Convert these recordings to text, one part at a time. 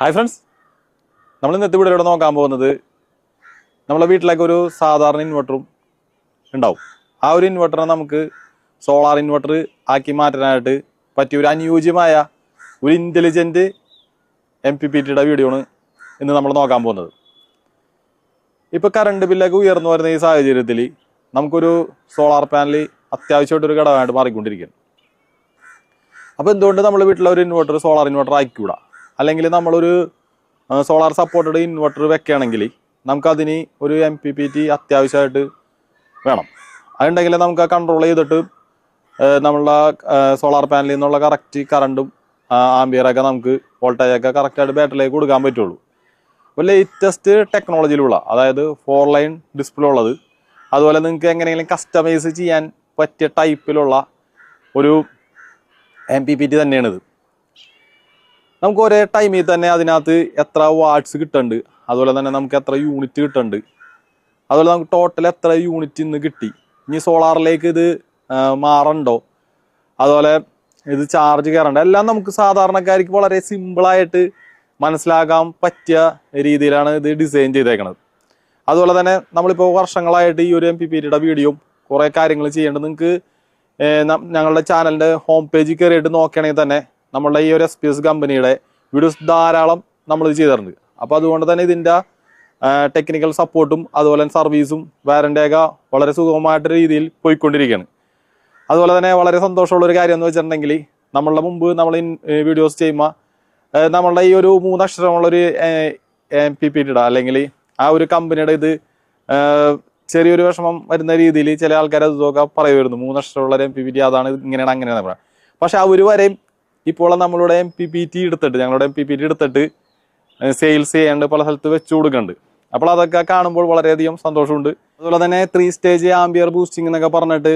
Hi friends നമ്മൾ ഇന്ന് എത്തിവിടെ ഇവിടെ നോക്കാൻ പോകുന്നത്? നമ്മളെ വീട്ടിലേക്ക് ഒരു സാധാരണ ഇൻവെർട്ടറും ഉണ്ടാവും. ആ ഒരു ഇൻവെർട്ടറിനെ നമുക്ക് സോളാർ ഇൻവെർട്ടർ ആക്കി മാറ്റാനായിട്ട് പറ്റിയ ഒരു അനുയോജ്യമായ ഒരു ഇന്റലിജന്റ് എം പി പി ടിയുടെ വീഡിയോ ആണ് ഇന്ന് നമ്മൾ നോക്കാൻ പോകുന്നത്. ഇപ്പോൾ കറണ്ട് ബില്ലൊക്കെ ഉയർന്നു വരുന്ന ഈ സാഹചര്യത്തിൽ നമുക്കൊരു സോളാർ പാനൽ അത്യാവശ്യമായിട്ടൊരു ഘടകമായിട്ട് മാറിക്കൊണ്ടിരിക്കുകയാണ്. അപ്പോൾ എന്തുകൊണ്ട് നമ്മൾ വീട്ടിലെ ഒരു ഇൻവെർട്ടർ സോളാർ ഇൻവെർട്ടർ ആക്കിക്കൂടാ? അല്ലെങ്കിൽ നമ്മളൊരു സോളാർ സപ്പോർട്ടഡ് ഇൻവെർട്ടർ വെക്കുകയാണെങ്കിൽ നമുക്കതിന് ഒരു എം പി പി ടി അത്യാവശ്യമായിട്ട് വേണം. അതുണ്ടെങ്കിൽ നമുക്ക് കൺട്രോൾ ചെയ്തിട്ട് നമ്മളുടെ സോളാർ പാനലിൽ നിന്നുള്ള കറക്റ്റ് കറണ്ടും ആംബിയറൊക്കെ നമുക്ക് വോൾട്ടേജൊക്കെ കറക്റ്റായിട്ട് ബാറ്ററിയിലേക്ക് കൊടുക്കാൻ പറ്റുള്ളൂ. അപ്പോൾ ലേറ്റസ്റ്റ് ടെക്നോളജിയിലുള്ള അതായത് ഫോർ ലൈൻ ഡിസ്പ്ലേ ഉള്ളത് അതുപോലെ നിങ്ങൾക്ക് എങ്ങനെയെങ്കിലും കസ്റ്റമൈസ് ചെയ്യാൻ പറ്റിയ ടൈപ്പിലുള്ള ഒരു എം പി പി ടി തന്നെയാണിത്. നമുക്ക് ഒരേ ടൈമിൽ തന്നെ അതിനകത്ത് എത്ര വാട്ട്സ് കിട്ടുന്നുണ്ട് അതുപോലെ തന്നെ നമുക്ക് എത്ര യൂണിറ്റ് കിട്ടുന്നുണ്ട് അതുപോലെ നമുക്ക് ടോട്ടൽ എത്ര യൂണിറ്റ് ഇന്ന് കിട്ടി. ഇനി സോളാറിലേക്ക് ഇത് മാറണ്ടോ? അതുപോലെ ഇത് ചാർജ് കയറണ്ട എല്ലാം നമുക്ക് സാധാരണക്കാർക്ക് വളരെ സിമ്പിളായിട്ട് മനസ്സിലാക്കാൻ പറ്റിയ രീതിയിലാണ് ഇത് ഡിസൈൻ ചെയ്തേക്കുന്നത് അതുപോലെ തന്നെ നമ്മളിപ്പോൾ വർഷങ്ങളായിട്ട് ഈ ഒരു എം പി പിയുടെ വീഡിയോ കുറേ കാര്യങ്ങൾ ചെയ്യേണ്ടത്. നിങ്ങൾക്ക് ഞങ്ങളുടെ ചാനലിന്റെ ഹോം പേജിൽ കയറിയിട്ട് നോക്കുകയാണെങ്കിൽ തന്നെ നമ്മളുടെ ഈ ഒരു എസ് പി എസ് കമ്പനിയുടെ വീഡിയോസ് ധാരാളം നമ്മൾ ചെയ്തിട്ടുണ്ട്. അപ്പോൾ അതുകൊണ്ട് തന്നെ ഇതിന്റെ ടെക്നിക്കൽ സപ്പോർട്ടും അതുപോലെ തന്നെ സർവീസും വാറന്റിയൊക്കെ വളരെ സുഗമമായിട്ട് രീതിയിൽ പോയിക്കൊണ്ടിരിക്കുകയാണ്. അതുപോലെ തന്നെ വളരെ സന്തോഷമുള്ള ഒരു കാര്യം എന്ന് വെച്ചിട്ടുണ്ടെങ്കിൽ നമ്മളുടെ മുമ്പ് നമ്മൾ വീഡിയോസ് ചെയ്യുമ്പോൾ നമ്മളുടെ ഈ ഒരു മൂന്നക്ഷരമുള്ളൊരു എം പി പി ടിയുടെ അല്ലെങ്കിൽ ആ ഒരു കമ്പനിയുടെ ഇത് ചെറിയൊരു വിഷമം വരുന്ന രീതിയിൽ ചില ആൾക്കാർ അത് നോക്കാൻ പറയുമായിരുന്നു. മൂന്നക്ഷരമുള്ള എം പി പി ടി അതാണ് ഇങ്ങനെയാണ് അങ്ങനെയാണ് പറയാം പക്ഷെ അവർ വരെയും ഇപ്പോൾ നമ്മളുടെ എം പി പി ടി എടുത്തിട്ട് ഞങ്ങളുടെ എം പി പി ടി എടുത്തിട്ട് സെയിൽസ് ചെയ്യാണ്ട് പല സ്ഥലത്ത് വെച്ചു കൊടുക്കുന്നുണ്ട് അപ്പോൾ അതൊക്കെ കാണുമ്പോൾ വളരെയധികം സന്തോഷമുണ്ട്. അതുപോലെ തന്നെ ത്രീ സ്റ്റേജ് ആംബിയർ ബൂസ്റ്റിംഗ് എന്നൊക്കെ പറഞ്ഞിട്ട്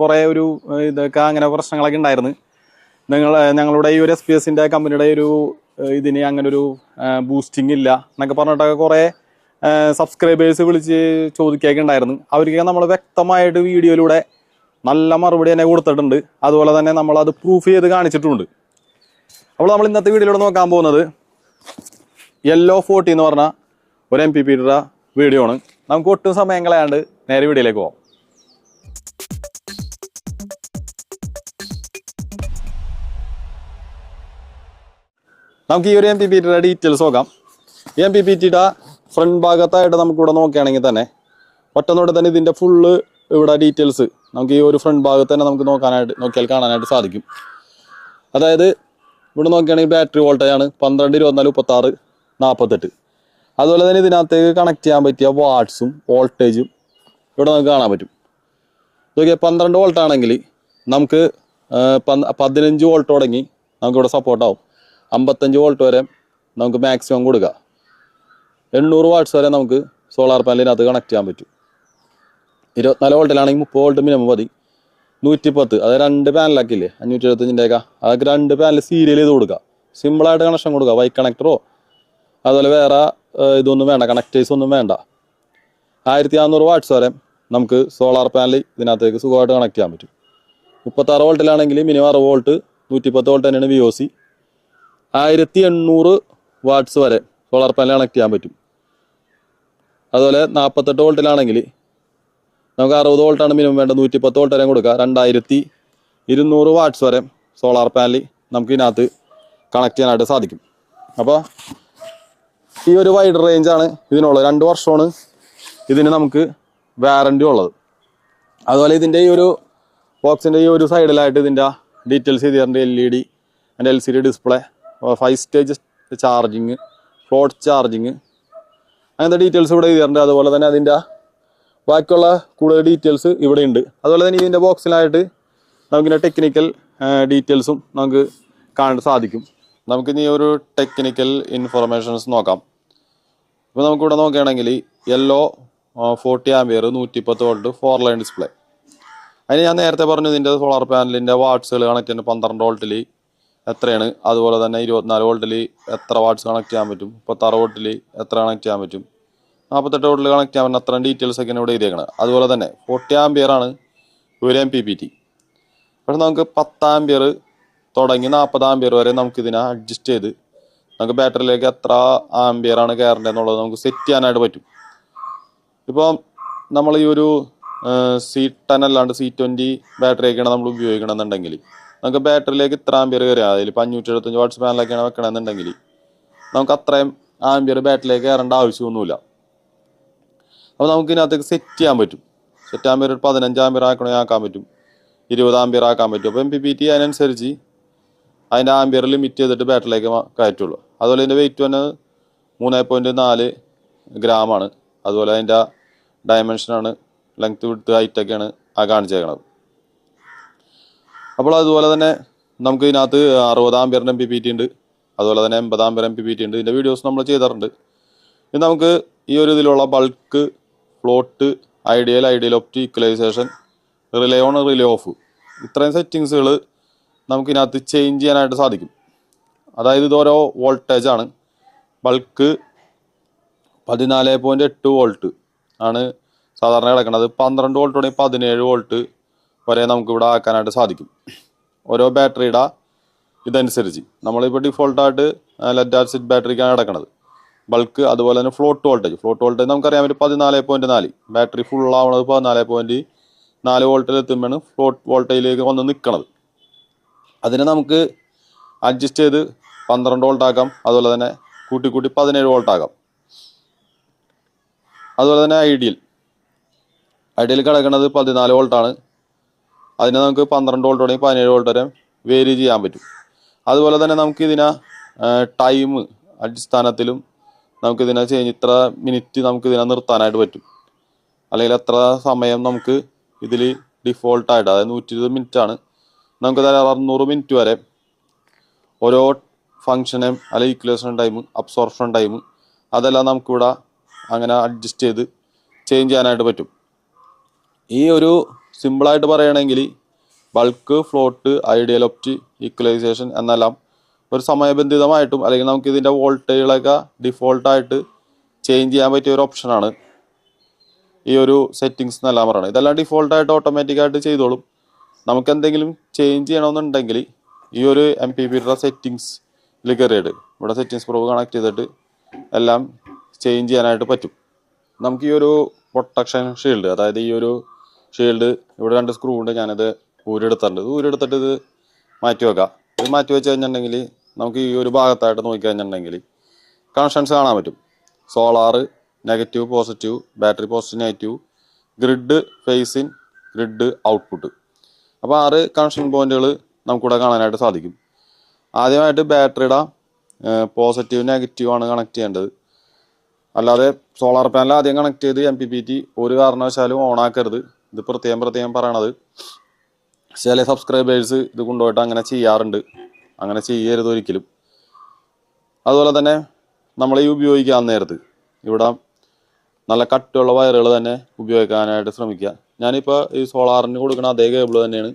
കുറേ ഒരു ഇതൊക്കെ അങ്ങനെ പ്രശ്നങ്ങളൊക്കെ ഉണ്ടായിരുന്നു. നിങ്ങൾ ഞങ്ങളുടെ ഈ ഒരു എസ് പി എസിന്റെ കമ്പനിയുടെ ഒരു ഇതിന് അങ്ങനെ ഒരു ബൂസ്റ്റിംഗ് ഇല്ല എന്നൊക്കെ പറഞ്ഞിട്ടൊക്കെ കുറേ സബ്സ്ക്രൈബേഴ്സ് വിളിച്ച് ചോദിക്കുകയൊക്കെ ഉണ്ടായിരുന്നു. അവർക്കൊക്കെ നമ്മൾ വ്യക്തമായിട്ട് വീഡിയോയിലൂടെ നല്ല മറുപടി തന്നെ കൊടുത്തിട്ടുണ്ട്. അതുപോലെ തന്നെ നമ്മൾ അത് പ്രൂഫ് ചെയ്ത് കാണിച്ചിട്ടുണ്ട്. അപ്പോൾ നമ്മൾ ഇന്നത്തെ വീഡിയോയിലൂടെ നോക്കാൻ പോകുന്നത് യെല്ലോ ഫോർട്ടി എന്ന് പറഞ്ഞ ഒരു എം പി പിയുടെ വീഡിയോ ആണ്. നമുക്ക് ഒട്ടും സമയം കളയാണ്ട് നേരെ വീഡിയോയിലേക്ക് പോകാം നമുക്ക് ഈ ഒരു എം പി പി ടിയുടെ ഡീറ്റെയിൽസ് നോക്കാം. എം പി പി ടിയുടെ ഫ്രണ്ട് ഭാഗത്തായിട്ട് നമുക്കിവിടെ നോക്കുകയാണെങ്കിൽ തന്നെ ഒറ്റനോട്ട് തന്നെ ഇതിന്റെ ഫുള്ള് ഇവിടെ ഡീറ്റെയിൽസ് നമുക്ക് ഈ ഒരു ഫ്രണ്ട് ഭാഗത്ത് തന്നെ നമുക്ക് നോക്കാനായിട്ട് നോക്കിയാൽ കാണാനായിട്ട് സാധിക്കും. അതായത് ഇവിടെ നോക്കുകയാണെങ്കിൽ ബാറ്ററി വോൾട്ടേജ് ആണ് പന്ത്രണ്ട് ഇരുപത്തിനാല് മുപ്പത്താറ് നാൽപ്പത്തെട്ട് അതുപോലെ തന്നെ ഇതിനകത്തേക്ക് കണക്ട് ചെയ്യാൻ പറ്റിയ വാട്ട്സും വോൾട്ടേജും ഇവിടെ നമുക്ക് കാണാൻ പറ്റും. നോക്കിയാൽ പന്ത്രണ്ട് വോൾട്ട് ആണെങ്കിൽ നമുക്ക് പതിനഞ്ച് വോൾട്ട് തുടങ്ങി നമുക്കിവിടെ സപ്പോർട്ടാവും അമ്പത്തഞ്ച് വോൾട്ട് വരെ നമുക്ക് മാക്സിമം കൊടുക്കുക എണ്ണൂറ് വാട്ട്സ് വരെ നമുക്ക് സോളാർ പാനലിനകത്ത് കണക്ട് ചെയ്യാൻ പറ്റും. ഇരുപത്തിനാല് വോൾട്ടിലാണെങ്കിൽ മുപ്പത് വോൾട്ട് മിനിമം മതി. നൂറ്റി പത്ത് അത് രണ്ട് പാനലാക്കില്ലേ അഞ്ഞൂറ്റി എഴുപത്തഞ്ചിന്റെയൊക്കെ അതൊക്കെ രണ്ട് പാനൽ സീരിയൽ ചെയ്ത് കൊടുക്കുക. സിമ്പിളായിട്ട് കണക്ഷൻ കൊടുക്കുക. വൈ കണക്ടറോ അതുപോലെ വേറെ ഇതൊന്നും വേണ്ട. കണക്ടേഴ്സ് ഒന്നും വേണ്ട. ആയിരത്തി നാനൂറ് വാട്ട്സ് വരെ നമുക്ക് സോളാർ പാനൽ ഇതിനകത്തേക്ക് സുഖമായിട്ട് കണക്ട് ചെയ്യാൻ പറ്റും. മുപ്പത്താറ് വോൾട്ടിലാണെങ്കിൽ മിനിമം അറുപത് വോൾട്ട് നൂറ്റി പത്ത് വോൾട്ട് തന്നെയാണ് വി ഒ സി ആയിരത്തി എണ്ണൂറ് വാട്ട്സ് വരെ സോളാർ പാനൽ കണക്ട് ചെയ്യാൻ പറ്റും. അതുപോലെ നാൽപ്പത്തെട്ട് വോൾട്ടിലാണെങ്കിൽ നമുക്ക് അറുപത് വോൾട്ടാണ് മിനിമം വേണ്ട നൂറ്റിപ്പത്ത് വോൾട്ട് വരെ കൊടുക്കുക രണ്ടായിരത്തി ഇരുന്നൂറ് വാട്ട്സ് വരെ സോളാർ പാനൽ നമുക്ക് ഇതിനകത്ത് കണക്ട് ചെയ്യാനായിട്ട് സാധിക്കും. അപ്പോൾ ഈ ഒരു വൈഡ് റേഞ്ചാണ് ഇതിനുള്ളത്. രണ്ട് വർഷമാണ് ഇതിന് നമുക്ക് വാറണ്ടി ഉള്ളത്. അതുപോലെ ഇതിന്റെ ഈ ഒരു ബോക്സിന്റെ ഈ ഒരു സൈഡിലായിട്ട് ഇതിന്റെ ഡീറ്റെയിൽസ് ചെയ്തിട്ടുണ്ട് എൽ ഇ ഡി അതിന്റെ L C D display five stage charging float charging അങ്ങനത്തെ ഡീറ്റെയിൽസ് ഇവിടെ ചെയ്തിട്ടുണ്ട് അതുപോലെ തന്നെ അതിന്റെ ബാക്കിയുള്ള കൂടുതൽ ഡീറ്റെയിൽസ് ഇവിടെ ഉണ്ട് അതുപോലെ തന്നെ ഇതിന്റെ ബോക്സിലായിട്ട് നമുക്കിന്റെ ടെക്നിക്കൽ ഡീറ്റെയിൽസും നമുക്ക് കാണാൻ സാധിക്കും. നമുക്ക് ഇനി ഒരു ടെക്നിക്കൽ ഇൻഫർമേഷൻസ് നോക്കാം. ഇപ്പോൾ നമുക്കിവിടെ നോക്കുകയാണെങ്കിൽ യെല്ലോ ഫോർട്ടി ആംബിയർ നൂറ്റിപ്പത്ത് വോൾട്ട് ഫോർ ലൈൻ ഡിസ്പ്ലേ അതിന് ഞാൻ നേരത്തെ പറഞ്ഞു ഇതിന്റെ സോളാർ പാനലിന്റെ വാട്ട്സുകൾ കണക്ട് ചെയ്യുന്നത് പന്ത്രണ്ട് വോൾട്ടിൽ എത്രയാണ്? അതുപോലെ തന്നെ ഇരുപത്തിനാല് വോൾട്ടിൽ എത്ര വാട്ട്സ് കണക്ട് ചെയ്യാൻ പറ്റും? മുപ്പത്താറ് വോൾട്ടിൽ എത്ര കണക്ട് ചെയ്യാൻ പറ്റും? നാൽപ്പത്തെട്ട് വോൾട്ടിൽ കണക്ട് ചെയ്യാൻ അത്രയും ഡീറ്റെയിൽസ് ഒക്കെയാണ് ഇവിടെ എഴുതിയേക്കുന്നത് അതുപോലെ തന്നെ ഫോർട്ടി ആംപിയർ ആണ് ഒരു എം പി പി ടി പക്ഷെ നമുക്ക് പത്ത് ആംബിയർ തുടങ്ങി നാൽപ്പത് ആംപിയർ വരെ നമുക്ക് ഇതിനെ അഡ്ജസ്റ്റ് ചെയ്ത് നമുക്ക് ബാറ്ററിയിലേക്ക് എത്ര ആംപിയർ ആണ് കയറേണ്ടത് എന്നുള്ളത് നമുക്ക് സെറ്റ് ചെയ്യാനായിട്ട് പറ്റും. ഇപ്പോൾ നമ്മൾ ഈ ഒരു സി ടെൻ അല്ലാണ്ട് സി ട്വന്റി ബാറ്ററിയൊക്കെയാണ് നമ്മൾ ഉപയോഗിക്കണമെന്നുണ്ടെങ്കിൽ നമുക്ക് ബാറ്ററിയിലേക്ക് ഇത്ര ആംബിയർ കയറിയാൽ അതിൽ ഇപ്പം അഞ്ഞൂറ്റി എഴുപത്തഞ്ച് വാട്ട്സ് പാനലൊക്കെയാണ് വെക്കണമെന്നുണ്ടെങ്കിൽ നമുക്ക് അത്രയും ആംബിയർ ബാറ്ററിയിലേക്ക് കയറേണ്ട ആവശ്യമൊന്നുമില്ല. അപ്പോൾ നമുക്ക് ഇതിനകത്തേക്ക് സെറ്റ് ചെയ്യാൻ പറ്റും. സെറ്റ് ആമ്പിയർ ഒരു പതിനഞ്ച് ആമ്പിയർ ആക്കണമെങ്കിൽ ആക്കാൻ പറ്റും. ഇരുപത് ആംബിയർ ആക്കാൻ പറ്റും. അപ്പോൾ എം പി പി ടി അതിനനുസരിച്ച് അതിന്റെ ആമ്പിയർ ലിമിറ്റ് ചെയ്തിട്ട് ബാറ്ററിലേക്ക് കയറ്റുള്ളൂ. അതുപോലെ ഇതിന്റെ വെയിറ്റ് വന്നത് മൂന്ന് പോയിന്റ് നാല് ഗ്രാമാണ് അതുപോലെ അതിന്റെ ഡയമെൻഷനാണ് ലെങ്ത് വിടുത്ത് ഹൈറ്റൊക്കെയാണ് ആ കാണിച്ചേക്കണത്. അപ്പോൾ അതുപോലെ തന്നെ നമുക്ക് ഇതിനകത്ത് അറുപത് ആംബിയറിന്റെ എം പി പി ടി ഉണ്ട്. അതുപോലെ തന്നെ എൺപത് ampere M P P T ഉണ്ട്. ഇതിന്റെ വീഡിയോസ് നമ്മൾ ചെയ്തിട്ടുണ്ട്. ഇത് നമുക്ക് ഈ ഒരു ഇതിലുള്ള bulk float ideal ideal opti equalisation relay on relay off ഇത്രയും സെറ്റിങ്സുകൾ നമുക്കിതിനകത്ത് ചേഞ്ച് ചെയ്യാനായിട്ട് സാധിക്കും. അതായത് ഇതോരോ വോൾട്ടേജ് ആണ്. ബൾക്ക് പതിനാല് പോയിന്റ് എട്ട് വോൾട്ട് ആണ് സാധാരണ കിടക്കുന്നത്. പന്ത്രണ്ട് വോൾട്ട് തുടങ്ങി പതിനേഴ് വോൾട്ട് വരെ നമുക്ക് ഇവിടെ ആക്കാനായിട്ട് സാധിക്കും. ഓരോ ബാറ്ററിയുടെ ഇതനുസരിച്ച്. നമ്മളിപ്പോൾ ഡിഫോൾട്ടായിട്ട് ലെഡ് ആസിഡ് ബാറ്ററിക്കാണ് കിടക്കുന്നത് ബൾക്ക് അതുപോലെ തന്നെ ഫ്ലോട്ട് വോൾട്ടേജ് ഫ്ലോട്ട് വോൾട്ടേജ് നമുക്കറിയാൻ പറ്റും പതിനാല് പോയിന്റ് നാല്. ബാറ്ററി ഫുൾ ആവണത് പതിനാല് പോയിന്റ് നാല് വോൾട്ടിൽ എത്തുമ്പോഴാണ് ഫ്ലോട്ട് വോൾട്ടേജിലേക്ക് വന്ന് നിൽക്കണത് അതിനെ നമുക്ക് അഡ്ജസ്റ്റ് ചെയ്ത് പന്ത്രണ്ട് വോൾട്ട് ആക്കാം. അതുപോലെ തന്നെ കൂട്ടി കൂട്ടി പതിനേഴ് വോൾട്ട് ആക്കാം. അതുപോലെ തന്നെ ഐഡിയൽ ഐഡിയൽ കിടക്കുന്നത് പതിനാല് വോൾട്ടാണ് അതിനെ നമുക്ക് പന്ത്രണ്ട് വോൾട്ട് തുടങ്ങി പതിനേഴ് വോൾട്ട് വരെ വേരി ചെയ്യാൻ പറ്റും. അതുപോലെ തന്നെ നമുക്ക് ഇതിനെ ടൈം അടിസ്ഥാനത്തിലും നമുക്ക് ഇതിനെ ചേഞ്ച് ഇത്ര മിനിറ്റ് നമുക്ക് ഇതിനെ നിർത്താനായിട്ട് പറ്റും. അല്ലെങ്കിൽ എത്ര സമയം നമുക്ക് ഇതിൽ ഡിഫോൾട്ടായിട്ട് അതായത് നൂറ്റി ഇരുപത് മിനിറ്റ് ആണ് നമുക്ക് അറുന്നൂറ് മിനിറ്റ് വരെ ഓരോ ഫങ്ഷനും അല്ലെങ്കിൽ ഇക്വലേഷൻ ടൈം അബ്സോർപ്ഷൻ ടൈം അതെല്ലാം നമുക്കിവിടെ അങ്ങനെ അഡ്ജസ്റ്റ് ചെയ്ത് ചേഞ്ച് ചെയ്യാനായിട്ട് പറ്റും. ഈ ഒരു സിമ്പിളായിട്ട് പറയുകയാണെങ്കിൽ bulk float ideal opti equalisation എന്നെല്ലാം ഒരു സമയബന്ധിതമായിട്ടും അല്ലെങ്കിൽ നമുക്ക് ഇതിന്റെ വോൾട്ടേജുകളൊക്കെ ഡിഫോൾട്ടായിട്ട് ചേഞ്ച് ചെയ്യാൻ പറ്റിയ ഒരു ഓപ്ഷനാണ് ഈ ഒരു സെറ്റിങ്സ് എന്നെല്ലാം പറയുന്നത്. ഇതെല്ലാം ഡിഫോൾട്ടായിട്ട് ഓട്ടോമാറ്റിക്കായിട്ട് ചെയ്തോളും. നമുക്ക് എന്തെങ്കിലും ചേഞ്ച് ചെയ്യണമെന്നുണ്ടെങ്കിൽ ഈ ഒരു എം പി പിയുടെ സെറ്റിങ്സിൽ കയറിയിട്ട് ഇവിടെ സെറ്റിങ്സ് പ്രൂവ് കണക്ട് ചെയ്തിട്ട് എല്ലാം ചേഞ്ച് ചെയ്യാനായിട്ട് പറ്റും. നമുക്ക് ഈ ഒരു പ്രൊട്ടക്ഷൻ ഷീൽഡ് അതായത് ഈ ഒരു ഷീൽഡ് ഇവിടെ രണ്ട് സ്ക്രൂ ഉണ്ട് ഞാനത് ഊരെടുത്തിട്ടുണ്ട് ഇത് ഊരെടുത്തിട്ട് ഇത് മാറ്റി വെക്കാം. ഇത് മാറ്റി വെച്ച് കഴിഞ്ഞിട്ടുണ്ടെങ്കിൽ നമുക്ക് ഈ ഒരു ഭാഗത്തായിട്ട് നോക്കി കഴിഞ്ഞിട്ടുണ്ടെങ്കിൽ കണക്ഷൻസ് കാണാൻ പറ്റും. Solar negative positive battery positive negative grid phase in grid output അപ്പോൾ ആറ് കണക്ഷൻ പോയിന്റുകൾ നമുക്കിവിടെ കാണാനായിട്ട് സാധിക്കും. ആദ്യമായിട്ട് ബാറ്ററിയുടെ പോസിറ്റീവ് നെഗറ്റീവ് ആണ് കണക്ട് ചെയ്യേണ്ടത്. അല്ലാതെ സോളാർ പാനൽ ആദ്യം കണക്ട് ചെയ്ത് എം പി പി ടി ഒരു കാരണവശാലും ഓണാക്കരുത് ഇത് പ്രത്യേകം പ്രത്യേകം പറയണത്. ചില സബ്സ്ക്രൈബേഴ്സ് ഇത് കൊണ്ടുപോയിട്ട് അങ്ങനെ ചെയ്യാറുണ്ട്. അങ്ങനെ ചെയ്യരുത് ഒരിക്കലും. അതുപോലെ തന്നെ നമ്മൾ ഈ ഉപയോഗിക്കാൻ നേരത്ത് ഇവിടെ നല്ല കട്ടിയുള്ള വയറുകൾ തന്നെ ഉപയോഗിക്കാനായിട്ട് ശ്രമിക്കുക. ഞാനിപ്പോൾ ഈ സോളാറിന് കൊടുക്കുന്ന അതേ കേബിൾ തന്നെയാണ്.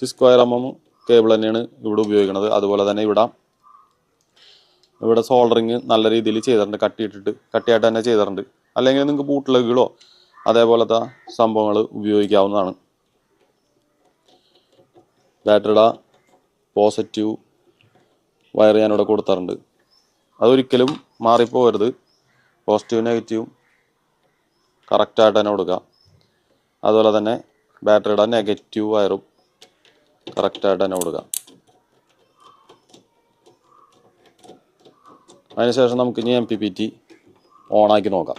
സിസ്ക്വയർ എം എം കേബിൾ തന്നെയാണ് ഇവിടെ ഉപയോഗിക്കുന്നത്. അതുപോലെ തന്നെ ഇവിടെ ഇവിടെ സോൾഡറിങ് നല്ല രീതിയിൽ ചെയ്തിട്ടുണ്ട്. കട്ടിയിട്ടിട്ട് കട്ടിയായിട്ട് തന്നെ ചെയ്തിട്ടുണ്ട്. അല്ലെങ്കിൽ നിങ്ങൾക്ക് ബൂട്ട് ലഗുകളോ അതേപോലത്തെ സംഭവങ്ങൾ ഉപയോഗിക്കാവുന്നതാണ്. ബാറ്ററിയുടെ പോസിറ്റീവ് വയർ ഞാനിവിടെ കൊടുത്താറുണ്ട്. അതൊരിക്കലും മാറിപ്പോകരുത്. പോസിറ്റീവ് നെഗറ്റീവും കറക്റ്റായിട്ട് തന്നെ കൊടുക്കുക. അതുപോലെ തന്നെ ബാറ്ററിയുടെ നെഗറ്റീവ് വയറും കറക്റ്റായിട്ട് തന്നെ കൊടുക്കുക. അതിനുശേഷം നമുക്ക് ഇനി എം പി പി ടി ഓണാക്കി നോക്കാം.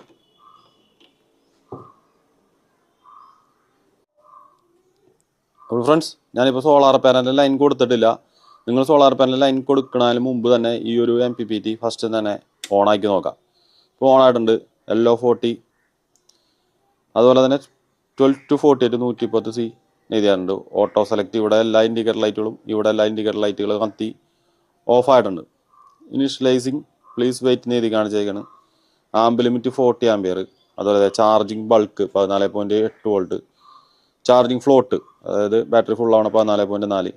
അപ്പോൾ ഫ്രണ്ട്സ് ഞാനിപ്പോൾ സോളാർ പാനലിൽ ലൈൻ കൊടുത്തിട്ടില്ല. നിങ്ങൾ സോളാർ പാനൽ ലൈൻ കൊടുക്കുന്നതിന് മുമ്പ് തന്നെ ഈ ഒരു M P P T first തന്നെ ഓണാക്കി നോക്കാം. ഇപ്പോൾ ഓണായിട്ടുണ്ട് എല്ലോ ഫോർട്ടി അതുപോലെ തന്നെ ട്വൽവ് ടു ഫോർട്ടി എയ്റ്റ് നൂറ്റി പത്ത് സി എഴുതിയാറുണ്ട് ഓട്ടോ സെലക്ട് ഇവിടെ എല്ലാ ഇൻഡിക്കേറ്റർ ലൈറ്റുകളും ഇവിടെ എല്ലാ ഇൻഡിക്കേറ്റർ ലൈറ്റുകൾ കത്തി ഓഫ് ആയിട്ടുണ്ട്. ഇനിഷ്യലൈസിങ് പ്ലീസ് വെയിറ്റ് എഴുതി കാണിച്ചേക്കാണ്. ആംബ് ലിമിറ്റ് ഫോർട്ടി ആംബിയർ അതുപോലെ ചാർജിങ് ബൾക്ക് പതിനാല് പോയിന്റ് എട്ട് വോൾട്ട് ചാർജിങ് ഫ്ലോട്ട് അതായത് ബാറ്ററി ഫുൾ ആവണ പതിനാല് പോയിന്റ് നാല്.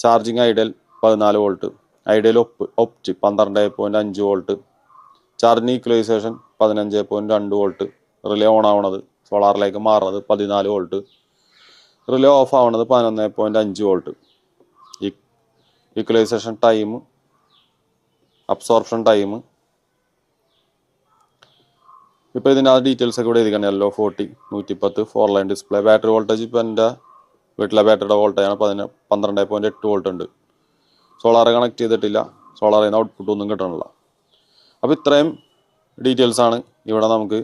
ചാർജിങ് ഐഡൽ പതിനാല് വോൾട്ട് ഐഡൽ ഒപ്പ് ഒപ്റ്റ് പന്ത്രണ്ട് പോയിന്റ് അഞ്ച് വോൾട്ട് ചാർജിങ് ഈക്വലൈസേഷൻ പതിനഞ്ച് പോയിന്റ് രണ്ട് വോൾട്ട് റിലേ ഓൺ ആവണത് സോളാറിലേക്ക് മാറുന്നത് പതിനാല് വോൾട്ട് റിലേ ഓഫ് ആവണത് പതിനൊന്ന് പോയിന്റ് അഞ്ച് volt equalisation time absorption time ഇപ്പോൾ ഇതിന്റെ ആ ഡീറ്റെയിൽസ് ഒക്കെ ഇവിടെ എഴുതിക്കണം എല്ലോ ഫോർട്ടി നൂറ്റിപ്പത്ത് four line display battery voltage ഇപ്പോൾ എന്റെ വീട്ടിലെ ബാറ്ററിയുടെ വോൾട്ടേജ് ആണ്. പതിന പന്ത്രണ്ട് പോയിന്റ് എട്ട് വോൾട്ട് ഉണ്ട്. സോളാർ കണക്ട് ചെയ്തിട്ടില്ല. സോളാറിൽ നിന്ന് ഔട്ട്പുട്ട് ഒന്നും കിട്ടണില്ല. അപ്പോൾ ഇത്രയും ഡീറ്റെയിൽസ് ആണ് ഇവിടെ നമുക്ക്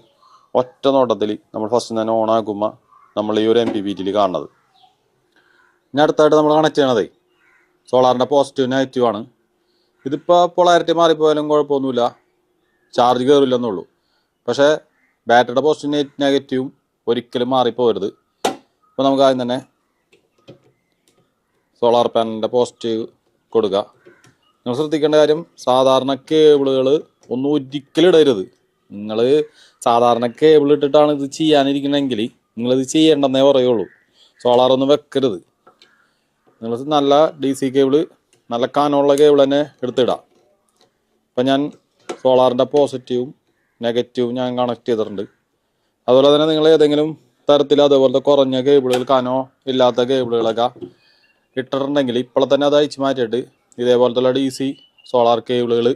ഒറ്റ നോട്ടത്തിൽ നമ്മൾ ഫസ്റ്റ് തന്നെ ഓൺ ആക്കുമ്പോൾ നമ്മൾ ഈ ഒരു എം പി ടിയിൽ കാണുന്നത്. ഇനി അടുത്തായിട്ട് നമ്മൾ കണക്ട് ചെയ്യണതേ സോളാറിന്റെ പോസിറ്റീവ് നെഗറ്റീവ് ആണ്. ഇതിപ്പോൾ പൊളാരിറ്റി മാറിപ്പോയാലും കുഴപ്പമൊന്നുമില്ല. ചാർജ് കയറില്ലെന്നുള്ളൂ പക്ഷേ ബാറ്ററിയുടെ പോസിറ്റീവ് നെഗറ്റീവും ഒരിക്കലും മാറിപ്പോകരുത്. അപ്പോൾ നമുക്ക് ആദ്യം തന്നെ സോളാർ പാനലിന്റെ പോസിറ്റീവ് കൊടുക്കുക നിങ്ങൾ ശ്രദ്ധിക്കേണ്ട കാര്യം സാധാരണ കേബിളുകൾ ഒന്നും ഒരിക്കലും ഇടരുത്. നിങ്ങൾ സാധാരണ കേബിൾ ഇട്ടിട്ടാണ് ഇത് ചെയ്യാനിരിക്കണമെങ്കിൽ നിങ്ങളിത് ചെയ്യേണ്ടെന്നേ പറയുള്ളൂ. സോളാർ ഒന്നും വെക്കരുത്. നിങ്ങൾ നല്ല ഡി സി കേബിൾ നല്ല കാനുള്ള കേബിൾ തന്നെ എടുത്തിടാം. അപ്പം ഞാൻ സോളാറിന്റെ പോസിറ്റീവും നെഗറ്റീവും ഞാൻ കണക്ട് ചെയ്തിട്ടുണ്ട്. അതുപോലെ തന്നെ നിങ്ങൾ ഏതെങ്കിലും തരത്തിൽ അതേപോലത്തെ കുറഞ്ഞ കേബിളുകൾ കനോ ഇല്ലാത്ത കേബിളുകളൊക്കെ ഇട്ടിട്ടുണ്ടെങ്കിൽ ഇപ്പോൾ തന്നെ അത് അയച്ചു മാറ്റിയിട്ട് ഇതേപോലത്തുള്ള ഡി സി സോളാർ കേബിളുകൾ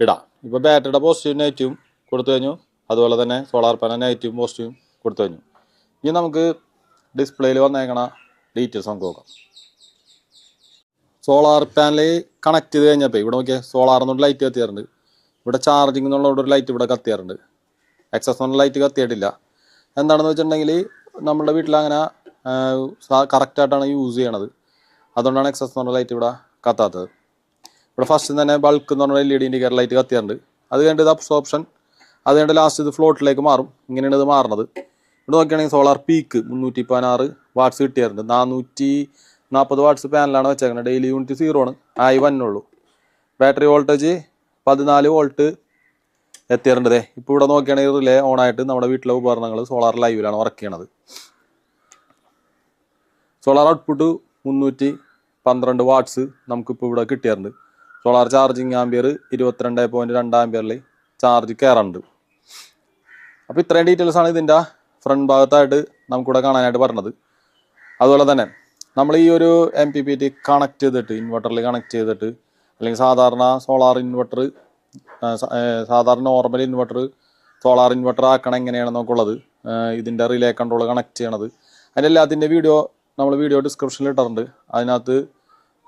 ഇടാം. ഇപ്പോൾ ബാറ്ററിയുടെ പോസിറ്റീവ് നെഗറ്റീവും കൊടുത്തു കഴിഞ്ഞു. അതുപോലെ തന്നെ സോളാർ പാനൽ നെഗറ്റീവും പോസിറ്റീവും കൊടുത്തു കഴിഞ്ഞു. ഇനി നമുക്ക് ഡിസ്പ്ലേയിൽ വന്നേക്കണ ഡീറ്റെയിൽസ് നമുക്ക് നോക്കാം. സോളാർ പാനൽ കണക്ട് ചെയ്ത് കഴിഞ്ഞപ്പോൾ ഇവിടെ നോക്കിയാൽ സോളാർ എന്നുള്ള ലൈറ്റ് കത്തിയാറുണ്ട് ഇവിടെ ചാർജിങ് എന്നുള്ള ഒരു ലൈറ്റ് ഇവിടെ കത്തിയാറുണ്ട്. എക്സസ് എന്നുള്ള ലൈറ്റ് കത്തിയിട്ടില്ല. എന്താണെന്ന് വെച്ചിട്ടുണ്ടെങ്കിൽ നമ്മുടെ വീട്ടിൽ അങ്ങനെ കറക്റ്റായിട്ടാണ് യൂസ് ചെയ്യണത്. അതുകൊണ്ടാണ് എക്സസ് എന്നുള്ള ലൈറ്റ് ഇവിടെ കത്താത്തത്. ഇവിടെ ഫസ്റ്റ് തന്നെ ബൾക്ക് എന്ന് പറഞ്ഞ L E D indicator light കത്തിയാറുണ്ട്. അത് കഴിഞ്ഞിട്ട് ഇത് അബ്സോപ്ഷൻ അത് കഴിഞ്ഞിട്ട് ലാസ്റ്റ് ഇത് ഫ്ലോട്ടിലേക്ക് മാറും. ഇങ്ങനെയാണ് ഇത് മാറുന്നത് ഇവിടെ നോക്കുകയാണെങ്കിൽ സോളാർ പീക്ക് മുന്നൂറ്റി പതിനാറ് വാട്ട്സ് കിട്ടിയാറുണ്ട്. നാനൂറ്റി നാൽപ്പത് വാട്ട്സ് പാനലാണ് വെച്ചേക്കുന്നത് ഡെയിലി യൂണിറ്റ് സീറോ ആണ്. ആയി വന്നുള്ളൂ. ബാറ്ററി വോൾട്ടേജ് പതിനാല് വോൾട്ട് എത്തിയിട്ടുണ്ട് ഇപ്പോൾ ഇവിടെ നോക്കുകയാണെങ്കിൽ റിലേ ഓൺ ആയിട്ട് നമ്മുടെ വീട്ടിലെ ഉപകരണങ്ങൾ സോളാർ ലൈവിലാണ് വർക്ക് ചെയ്യണത്. സോളാർ ഔട്ട്പുട്ട് മുന്നൂറ്റി പന്ത്രണ്ട് വാട്ട്സ് നമുക്കിപ്പോൾ ഇവിടെ കിട്ടിയിട്ടുണ്ട്. സോളാർ ചാർജിങ് ആംബിയർ ഇരുപത്തിരണ്ട് പോയിന്റ് രണ്ട് ആംബിയറിൽ ചാർജ് കയറുന്നുണ്ട് അപ്പോൾ ഇത്രയും ഡീറ്റെയിൽസ് ആണ് ഇതിന്റെ ഫ്രണ്ട് ഭാഗത്തായിട്ട് നമുക്കിവിടെ കാണാനായിട്ട് പറഞ്ഞത്. അതുപോലെ തന്നെ നമ്മൾ ഈ ഒരു M P P T connect ചെയ്തിട്ട് ഇൻവെർട്ടറിൽ കണക്ട് ചെയ്തിട്ട് അല്ലെങ്കിൽ സാധാരണ സോളാർ ഇൻവെർട്ടർ സാധാരണ നോർമൽ ഇൻവെർട്ടർ സോളാർ ഇൻവെർട്ടർ ആക്കണം എങ്ങനെയാണ് ഉള്ളത് ഇതിന്റെ റിലേ കൺട്രോൾ കണക്ട് ചെയ്യണത്. അതിന്റെ വീഡിയോ നമ്മൾ വീഡിയോ ഡിസ്ക്രിപ്ഷനിൽ ഇട്ടിട്ടുണ്ട്. അതിനകത്ത്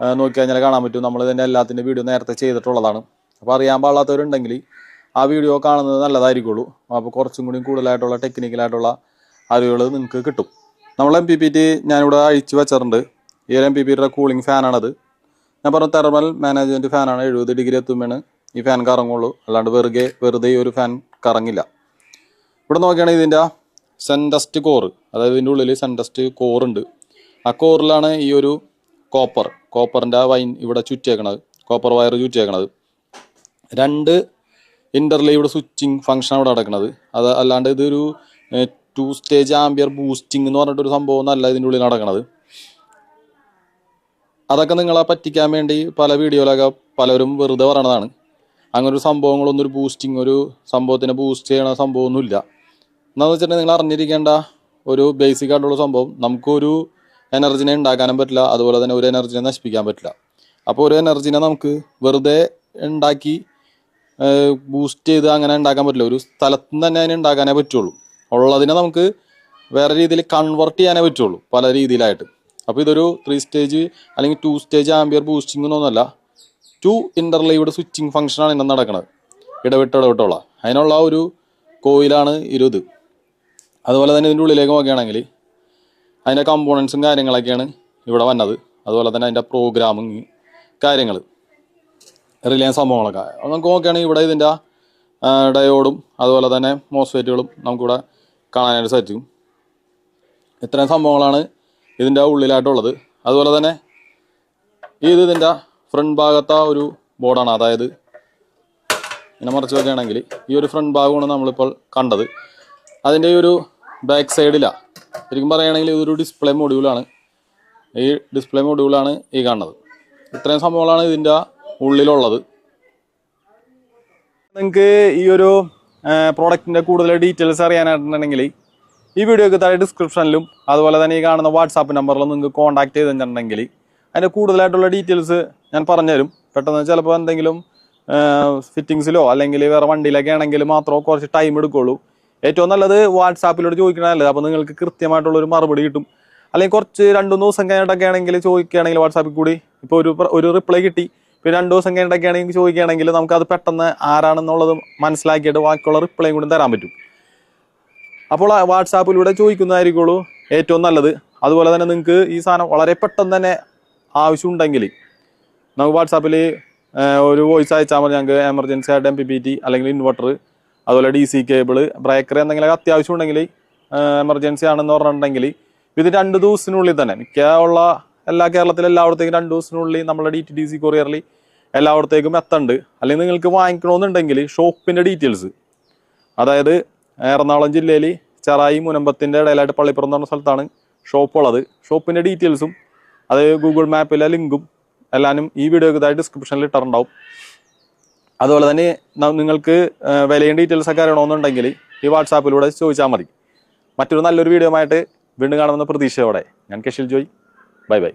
നോക്കിക്കഴിഞ്ഞാൽ നോക്കി കഴിഞ്ഞാൽ കാണാൻ പറ്റും. നമ്മൾ ഇതിന്റെ എല്ലാത്തിന്റെ വീഡിയോ നേരത്തെ ചെയ്തിട്ടുള്ളതാണ്. അപ്പോൾ അറിയാൻ പാടില്ലാത്തവരുണ്ടെങ്കിൽ ആ വീഡിയോ കാണുന്നത് നല്ലതായിരിക്കുള്ളൂ. അപ്പോൾ കുറച്ചും കൂടി കൂടുതലായിട്ടുള്ള ടെക്നിക്കലായിട്ടുള്ള അറിവുകൾ നിങ്ങൾക്ക് കിട്ടും. നമ്മൾ എം പി പി ടി ഞാനിവിടെ അഴിച്ചു വെച്ചിട്ടുണ്ട്. ഈ ഒരു എം പി പി ടിയുടെ കൂളിംഗ് ഫാനാണത് ഞാൻ പറഞ്ഞ തെർമൽ മാനേജ്മെന്റ് ഫാനാണ് എഴുപത് ഡിഗ്രി എത്തുമ്പോൾ ഈ ഫാൻ കറങ്ങുള്ളൂ. അല്ലാണ്ട് വെറുതെ വെറുതെ ഒരു ഫാൻ കറങ്ങില്ല. ഇവിടെ നോക്കുകയാണെങ്കിൽ ഇതിന്റെ സെൻഡസ്റ്റ് കോർ അതായത് ഇതിന്റെ ഉള്ളിൽ സെൻഡസ്റ്റ് കോർ ഉണ്ട് ആ കോറിലാണ് ഈ ഒരു കോപ്പർ കോപ്പറിന്റെ വൈൻ ഇവിടെ ചുറ്റിയേക്കണത് കോപ്പർ വയർ ചുറ്റിയേക്കണത്. രണ്ട് ഇന്റർലീവ്ഡ് സ്വിച്ചിങ് ഫംഗ്ഷൻ അവിടെ നടക്കുന്നത്. അത് അല്ലാണ്ട് ഇതൊരു ടു സ്റ്റേജ് ആംബിയർ ബൂസ്റ്റിംഗ് എന്ന് പറഞ്ഞിട്ടൊരു സംഭവം ഒന്നല്ല ഇതിന്റെ ഉള്ളിൽ നടക്കുന്നത് അതൊക്കെ നിങ്ങളെ പറ്റിക്കാൻ വേണ്ടി പല വീഡിയോയിലൊക്കെ പലരും വെറുതെ പറയണതാണ്. അങ്ങനെ ഒരു സംഭവങ്ങളൊന്നും ഒരു ബൂസ്റ്റിംഗ് ഒരു സംഭവത്തിനെ ബൂസ്റ്റ് ചെയ്യണ സംഭവമൊന്നുമില്ല. എന്താണെന്ന് വെച്ചിട്ടുണ്ടെങ്കിൽ നിങ്ങൾ അറിഞ്ഞിരിക്കേണ്ട ഒരു ബേസിക് ആയിട്ടുള്ള സംഭവം നമുക്കൊരു എനർജിനെ ഉണ്ടാക്കാനും പറ്റില്ല അതുപോലെ തന്നെ ഒരു എനർജിനെ നശിപ്പിക്കാൻ പറ്റില്ല. അപ്പോൾ ഒരു എനർജിനെ നമുക്ക് വെറുതെ ഉണ്ടാക്കി ബൂസ്റ്റ് ചെയ്ത് അങ്ങനെ ഉണ്ടാക്കാൻ പറ്റില്ല. ഒരു സ്ഥലത്ത് നിന്ന് തന്നെ അതിനെ ഉണ്ടാക്കാനേ പറ്റുള്ളൂ. ഉള്ളതിനെ നമുക്ക് വേറെ രീതിയിൽ കൺവേർട്ട് ചെയ്യാനേ പറ്റുള്ളൂ പല രീതിയിലായിട്ട്. അപ്പോൾ ഇതൊരു ത്രീ സ്റ്റേജ് അല്ലെങ്കിൽ ടു സ്റ്റേജ് ആംബിയർ ബൂസ്റ്റിംഗ് എന്നൊന്നുമല്ല ടു ഇന്റർലൈവ്ഡ് സ്വിച്ചിങ് ഫംഗ്ഷനാണ് ഇന്ന് നടക്കുന്നത് ഇടവിട്ട് ഇടവിട്ടുള്ള. അതിനുള്ള ഒരു കോയിലാണ് ഇരുത് അതുപോലെ തന്നെ ഇതിന്റെ ഉള്ളിലേക്ക് നോക്കുകയാണെങ്കിൽ അതിന്റെ കമ്പോണൻസും കാര്യങ്ങളൊക്കെയാണ് ഇവിടെ വന്നത്. അതുപോലെ തന്നെ അതിന്റെ പ്രോഗ്രാമിങ് കാര്യങ്ങൾ റിലയൻസ് സംഭവങ്ങളൊക്കെ. നമുക്ക് നോക്കുകയാണെങ്കിൽ ഇവിടെ ഇതിന്റെ ഡയോഡും അതുപോലെ തന്നെ മോസ്ഫേറ്റുകളും നമുക്കിവിടെ കാണാനായിട്ട് സാധിക്കും. ഇത്രയും സംഭവങ്ങളാണ് ഇതിന്റെ ഉള്ളിലായിട്ടുള്ളത്. അതുപോലെ തന്നെ ഇത് ഇതിന്റെ ഫ്രണ്ട് ഭാഗത്തെ ഒരു ബോർഡാണ് അതായത് ഇങ്ങനെ മറച്ചു വെക്കുകയാണെങ്കിൽ ഈ ഒരു ഫ്രണ്ട് ഭാഗമാണ് നമ്മളിപ്പോൾ കണ്ടത്. അതിന്റെ ഈ ഒരു ബാക്ക് സൈഡിലാണ് ശരിക്കും പറയുകയാണെങ്കിൽ ഇതൊരു ഡിസ്പ്ലേ മൊഡ്യൂളാണ് ഈ ഡിസ്പ്ലേ മൊഡ്യൂളാണ് ഈ കാണുന്നത്. ഇത്രയും സംഭവങ്ങളാണ് ഇതിന്റെ ഉള്ളിലുള്ളത്. നിങ്ങൾക്ക് ഈ ഒരു പ്രോഡക്റ്റിന്റെ കൂടുതൽ ഡീറ്റെയിൽസ് അറിയാനായിട്ടുണ്ടെങ്കിൽ ഈ വീഡിയോക്ക് താഴെ ഡിസ്ക്രിപ്ഷനിലും അതുപോലെ തന്നെ ഈ കാണുന്ന വാട്സാപ്പ് നമ്പറിലും നിങ്ങൾക്ക് കോൺടാക്ട് ചെയ്തിട്ടുണ്ടെങ്കിൽ അതിന്റെ കൂടുതലായിട്ടുള്ള ഡീറ്റെയിൽസ് ഞാൻ പറഞ്ഞുതരും. പെട്ടെന്ന് ചിലപ്പോൾ എന്തെങ്കിലും ഫിറ്റിങ്സിലോ അല്ലെങ്കിൽ വേറെ വണ്ടിയിലൊക്കെ ആണെങ്കിൽ മാത്രമേ കുറച്ച് ടൈം എടുക്കുള്ളൂ. ഏറ്റവും നല്ലത് വാട്സാപ്പിലൂടെ ചോദിക്കണമല്ലേ അപ്പോൾ നിങ്ങൾക്ക് കൃത്യമായിട്ടുള്ള ഒരു മറുപടി കിട്ടും. അല്ലെങ്കിൽ കുറച്ച് രണ്ട് മൂന്ന് ദിവസം കഴിഞ്ഞിട്ടൊക്കെ ആണെങ്കിൽ ചോദിക്കുകയാണെങ്കിൽ വാട്സാപ്പിൽ കൂടി ഇപ്പോൾ ഒരു ഒരു റിപ്ലൈ കിട്ടി. ഇപ്പോൾ രണ്ട് ദിവസം കഴിഞ്ഞിട്ടൊക്കെ ആണെങ്കിൽ ചോദിക്കുകയാണെങ്കിൽ നമുക്കത് പെട്ടെന്ന് ആരാണെന്നുള്ളത് മനസ്സിലാക്കിയിട്ട് ബാക്കിയുള്ള റിപ്ലൈയും കൂടി തരാൻ പറ്റും. അപ്പോൾ വാട്സാപ്പിലൂടെ ചോദിക്കുന്നതായിരിക്കുള്ളൂ ഏറ്റവും നല്ലത്. അതുപോലെ തന്നെ നിങ്ങൾക്ക് ഈ സാധനം വളരെ പെട്ടെന്ന് തന്നെ ആവശ്യമുണ്ടെങ്കിൽ നമുക്ക് വാട്സാപ്പിൽ ഒരു വോയിസ് അയച്ചാൽ മതി. ഞങ്ങൾക്ക് എമർജൻസി ആയിട്ട് എം പി പി ടി അല്ലെങ്കിൽ ഇൻവെർട്ടർ അതുപോലെ ഡി സി കേബിൾ ബ്രേക്കർ എന്തെങ്കിലും അത്യാവശ്യം ഉണ്ടെങ്കിൽ എമർജൻസി ആണെന്ന് പറഞ്ഞിട്ടുണ്ടെങ്കിൽ ഇത് രണ്ട് ദിവസത്തിനുള്ളിൽ തന്നെ മിക്ക ഉള്ള എല്ലാ കേരളത്തിലെ എല്ലായിടത്തേക്കും രണ്ട് ദിവസത്തിനുള്ളിൽ നമ്മുടെ ഡി ടി ഡി സി കൊറിയറിൽ എല്ലായിടത്തേക്കും എത്തുന്നുണ്ട് അല്ലെങ്കിൽ നിങ്ങൾക്ക് വാങ്ങിക്കണമെന്നുണ്ടെങ്കിൽ ഷോപ്പിന്റെ ഡീറ്റെയിൽസ് അതായത് എറണാകുളം ജില്ലയിൽ ചെറായി മുനമ്പത്തിന്റെ ഇടയിലായിട്ട് പള്ളിപ്പുറം എന്ന് പറഞ്ഞ സ്ഥലത്താണ് ഷോപ്പ് ഉള്ളത്. ഷോപ്പിന്റെ ഡീറ്റെയിൽസും അത് ഗൂഗിൾ മാപ്പിലെ ലിങ്കും എല്ലാനും ഈ വീഡിയോക്ക് ഇതായി ഡിസ്ക്രിപ്ഷനിൽ ഇട്ടിട്ടുണ്ടാവും. അതുപോലെ തന്നെ നിങ്ങൾക്ക് വിലയും ഡീറ്റെയിൽസ് ഒക്കെ അറിയണമെന്നുണ്ടെങ്കിൽ ഈ വാട്സാപ്പിലൂടെ ചോദിച്ചാൽ മതി. മറ്റൊരു നല്ലൊരു വീഡിയോ ആയിട്ട് വീണ്ടും കാണുമെന്ന പ്രതീക്ഷയോടെ ഞാൻ കെഷിൽ ജോയ്. Bye bye